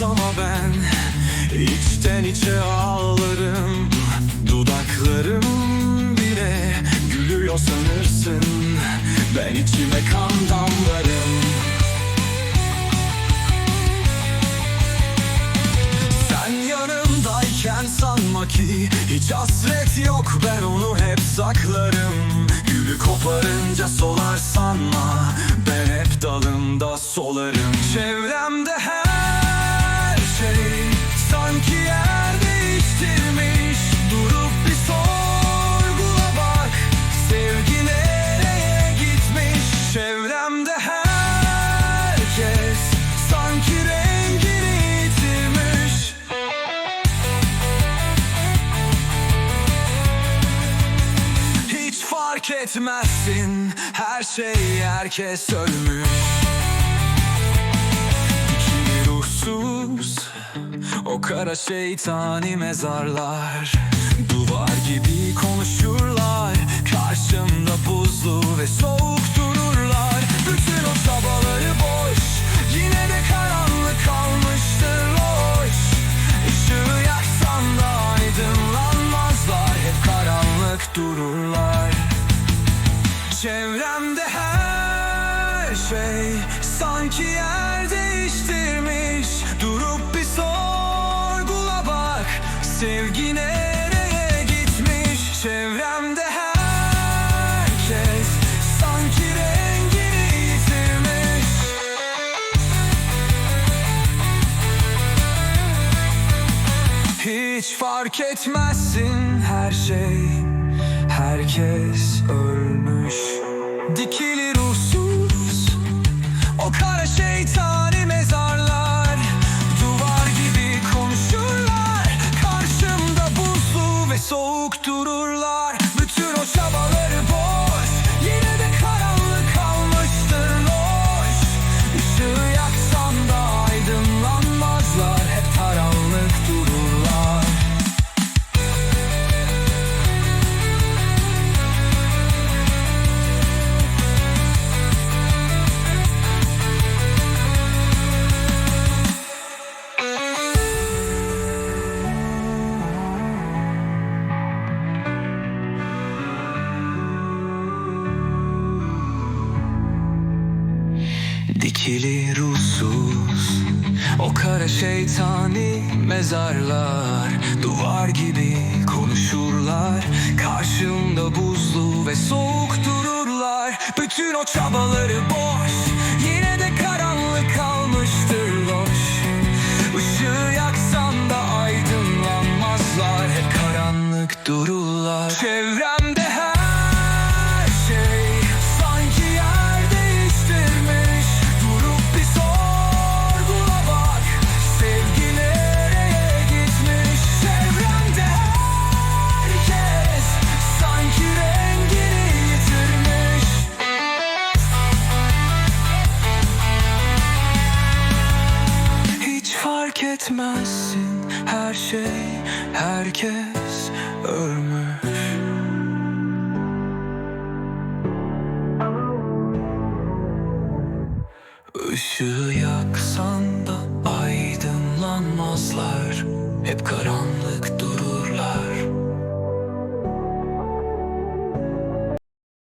yalnız ama ben içten içe ağlarım. Dudaklarım bile gülüyor sanırsın. Ben içime kan damlarım etmezsin. Her şey herkes ölmüş. İkili ruhsuz O kara şeytani mezarlar. Duvar gibi konuşurlar Karşımda Çevremde her şey sanki yer değiştirmiş. Durup bir sorgula bak sevgi nereye gitmiş? Çevremde herkes sanki rengini yitirmiş. Hiç fark etmezsin her şey. Herkes ölmüş Dikili ruhsuz O kara şeytani mezarlar Duvar gibi konuşurlar Karşımda buzlu ve soğuk dururlar. Bütün o çabaları boş Yine de karanlık kalmıştır loş. Işığı yaksan da aydınlanmazlar Hep karanlık dururlar. Çevremde etmezsin her şey herkes ölmüş. Işığı yaksan da aydınlanmazlar. Hep kara